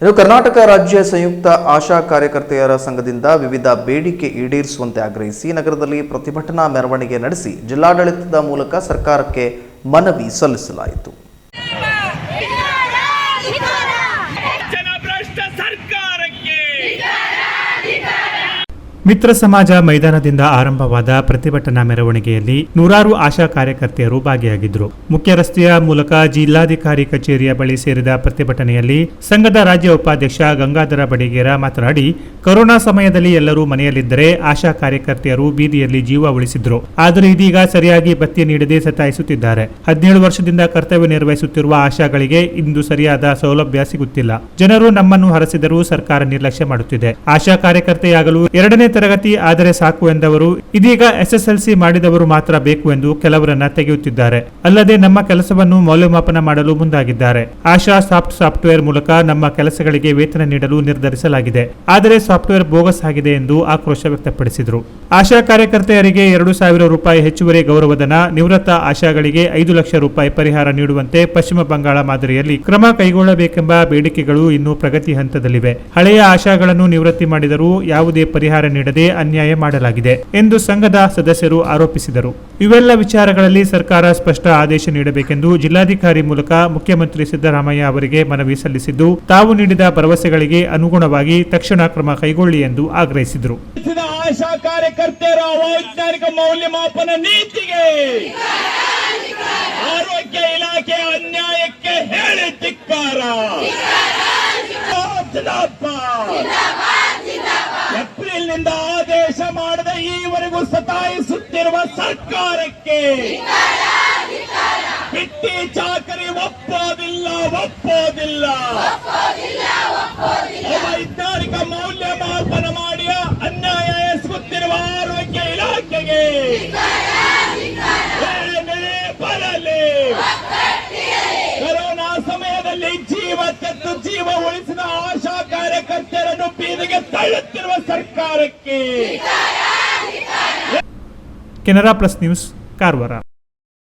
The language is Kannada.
ಇನ್ನು ಕರ್ನಾಟಕ ರಾಜ್ಯ ಸಂಯುಕ್ತ ಆಶಾ ಕಾರ್ಯಕರ್ತೆಯರ ಸಂಘದಿಂದ ವಿವಿಧ ಬೇಡಿಕೆ ಈಡೇರಿಸುವಂತೆ ಆಗ್ರಹಿಸಿ ನಗರದಲ್ಲಿ ಪ್ರತಿಭಟನಾ ಮೆರವಣಿಗೆ ನಡೆಸಿ ಜಿಲ್ಲಾಡಳಿತದ ಮೂಲಕ ಸರ್ಕಾರಕ್ಕೆ ಮನವಿ ಸಲ್ಲಿಸಲಾಯಿತು ಜನಭ್ರಷ್ಟ ಸರ್ಕಾರಕ್ಕೆ ಮಿತ್ರ ಸಮಾಜ ಮೈದಾನದಿಂದ ಆರಂಭವಾದ ಪ್ರತಿಭಟನಾ ಮೆರವಣಿಗೆಯಲ್ಲಿ ನೂರಾರು ಆಶಾ ಕಾರ್ಯಕರ್ತೆಯರು ಭಾಗಿಯಾಗಿದ್ದರು ಮುಖ್ಯ ರಸ್ತೆಯ ಮೂಲಕ ಜಿಲ್ಲಾಧಿಕಾರಿ ಕಚೇರಿಯ ಬಳಿ ಸೇರಿದ ಪ್ರತಿಭಟನೆಯಲ್ಲಿ ಸಂಘದ ರಾಜ್ಯ ಉಪಾಧ್ಯಕ್ಷ ಗಂಗಾಧರ ಬಡಿಗೇರ ಮಾತನಾಡಿ, ಕೊರೋನಾ ಸಮಯದಲ್ಲಿ ಎಲ್ಲರೂ ಮನೆಯಲ್ಲಿದ್ದರೆ ಆಶಾ ಕಾರ್ಯಕರ್ತೆಯರು ಬೀದಿಯಲ್ಲಿ ಜೀವ ಉಳಿಸಿದ್ರು. ಆದರೆ ಇದೀಗ ಸರಿಯಾಗಿ ಭತ್ಯೆ ನೀಡದೆ ಸತಾಯಿಸುತ್ತಿದ್ದಾರೆ. ಹದಿನೇಳು ವರ್ಷದಿಂದ ಕರ್ತವ್ಯ ನಿರ್ವಹಿಸುತ್ತಿರುವ ಆಶಾಗಳಿಗೆ ಇಂದು ಸರಿಯಾದ ಸೌಲಭ್ಯ ಸಿಗುತ್ತಿಲ್ಲ. ಜನರು ನಮ್ಮನ್ನು ಹರಸಿದರೂ ಸರ್ಕಾರ ನಿರ್ಲಕ್ಷ್ಯ ಮಾಡುತ್ತಿದೆ. ಆಶಾ ಕಾರ್ಯಕರ್ತೆಯಾಗಲು ಎರಡನೇ ತರಗತಿ ಆದರೆ ಸಾಕು ಎಂದವರು, ಇದೀಗ ಎಸ್ಎಸ್ಎಲ್ಸಿ ಮಾಡಿದವರು ಮಾತ್ರ ಬೇಕು ಎಂದು ಕೆಲವರನ್ನ ತೆಗೆಯುತ್ತಿದ್ದಾರೆ. ಅಲ್ಲದೆ ನಮ್ಮ ಕೆಲಸವನ್ನು ಮೌಲ್ಯಮಾಪನ ಮಾಡಲು ಮುಂದಾಗಿದ್ದಾರೆ. ಆಶಾ ಸಾಫ್ಟ್ ಸಾಫ್ಟ್ವೇರ್ ಮೂಲಕ ನಮ್ಮ ಕೆಲಸಗಳಿಗೆ ವೇತನ ನೀಡಲು ನಿರ್ಧರಿಸಲಾಗಿದೆ. ಆದರೆ ಸಾಫ್ಟ್ವೇರ್ ಬೋಗಸ್ ಆಗಿದೆ ಎಂದು ಆಕ್ರೋಶ ವ್ಯಕ್ತಪಡಿಸಿದರು. ಆಶಾ ಕಾರ್ಯಕರ್ತೆಯರಿಗೆ ಎರಡು ಸಾವಿರ ರೂಪಾಯಿ ಹೆಚ್ಚುವರಿ ಗೌರವಧನ, ನಿವೃತ್ತ ಆಶಾಗಳಿಗೆ ಐದು ಲಕ್ಷ ರೂಪಾಯಿ ಪರಿಹಾರ ನೀಡುವಂತೆ ಪಶ್ಚಿಮ ಬಂಗಾಳ ಮಾದರಿಯಲ್ಲಿ ಕ್ರಮ ಕೈಗೊಳ್ಳಬೇಕೆಂಬ ಬೇಡಿಕೆಗಳು ಇನ್ನೂ ಪ್ರಗತಿ ಹಂತದಲ್ಲಿವೆ. ಹಳೆಯ ಆಶಾಗಳನ್ನು ನಿವೃತ್ತಿ ಮಾಡಿದರೂ ಯಾವುದೇ ಪರಿಹಾರ ನೀಡದೆ ಅನ್ಯಾಯ ಮಾಡಲಾಗಿದೆ ಎಂದು ಸಂಘದ ಸದಸ್ಯರು ಆರೋಪಿಸಿದರು. ಇವೆಲ್ಲ ವಿಚಾರಗಳಲ್ಲಿ ಸರ್ಕಾರ ಸ್ಪಷ್ಟ ಆದೇಶ ನೀಡಬೇಕೆಂದು ಜಿಲ್ಲಾಧಿಕಾರಿ ಮೂಲಕ ಮುಖ್ಯಮಂತ್ರಿ ಸಿದ್ದರಾಮಯ್ಯ ಅವರಿಗೆ ಮನವಿ ಸಲ್ಲಿಸಿದ್ದು, ತಾವು ನೀಡಿದ ಭರವಸೆಗಳಿಗೆ ಅನುಗುಣವಾಗಿ ತಕ್ಷಣ ಕ್ರಮ ಕೈಗೊಳ್ಳಿ ಎಂದು ಆಗ್ರಹಿಸಿದರು. ಆಶಾ ಕಾರ್ಯಕರ್ತೆಯರ ಅವೈಜ್ಞಾನಿಕ ಮೌಲ್ಯಮಾಪನ ನೀತಿಗೆ ಆರೋಗ್ಯ ಇಲಾಖೆ ಅನ್ಯಾಯಕ್ಕೆ ಹೇಳಿ ಧಿಕ್ಕಾರ. ಏಪ್ರಿಲ್ ಆದೇಶ ಮಾಡದೆ ಈವರೆಗೂ ಸತಾಯಿಸುತ್ತಿರುವ ಸರ್ಕಾರಕ್ಕೆ ಬಿಟ್ಟಿ ಚಾಕರಿ ಒಪ್ಪೋದಿಲ್ಲ ಒಪ್ಪೋದಿಲ್ಲ. ವೈಜ್ಞಾನಿಕ ಸರ್ಕಾರಕ್ಕೆ ಕೆನರಾ ಪ್ಲಸ್ ನ್ಯೂಸ್ ಕಾರವಾರ